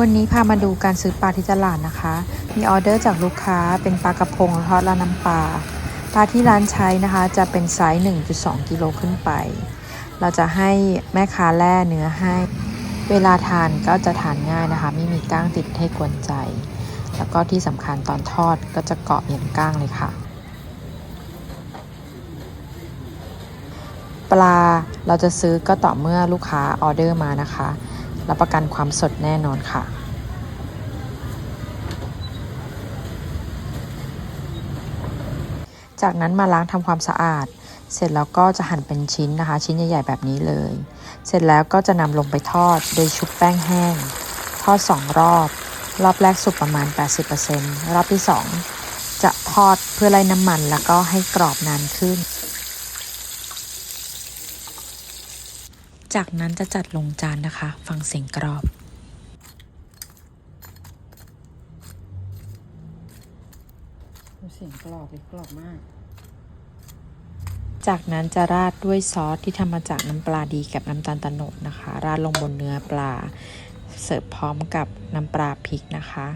วันนี้พามาดูการซื้อปลาที่ตลาดนะคะ มีออเดอร์จากลูกค้าเป็นปลากระพงทอดและน้ำปลา ปลาที่ร้านใช้นะคะจะเป็นไซส์ 1.2 กิโลขึ้นไป เราจะให้แม่ค้าแล่เนื้อให้ เวลาทานก็จะทานง่ายนะคะ ไม่มีก้างติดให้กวนใจ แล้วก็ที่สำคัญตอนทอดก็จะเกาะอย่างก้างเลยค่ะ ปลาเราจะซื้อก็ต่อเมื่อลูกค้าออเดอร์มานะคะ รับประกันความสดแน่นอนค่ะ จากนั้นมาล้างทำความสะอาด เสร็จแล้วก็จะหั่นเป็นชิ้นนะคะ ชิ้นใหญ่ๆแบบนี้เลย เสร็จแล้วก็จะนำลงไปทอดโดยชุบแป้งแห้ง ทอด 2 รอบ รอบแรกสุกประมาณ 80%รอบที่ 2 จะทอดเพื่อไล่น้ำมันแล้วก็ให้กรอบนานขึ้น จากนั้นจะจัดลงจานนะคะ ฟังเสียงกรอบเสียงกรอบเลยกรอบมาก จากนั้นจะราดด้วยซอสที่ทำมาจากน้ำปลาดีกับน้ำตาลตะโนดนะคะ ราดลงบนเนื้อปลา เสิร์ฟพร้อมกับน้ำปลาพริกนะคะ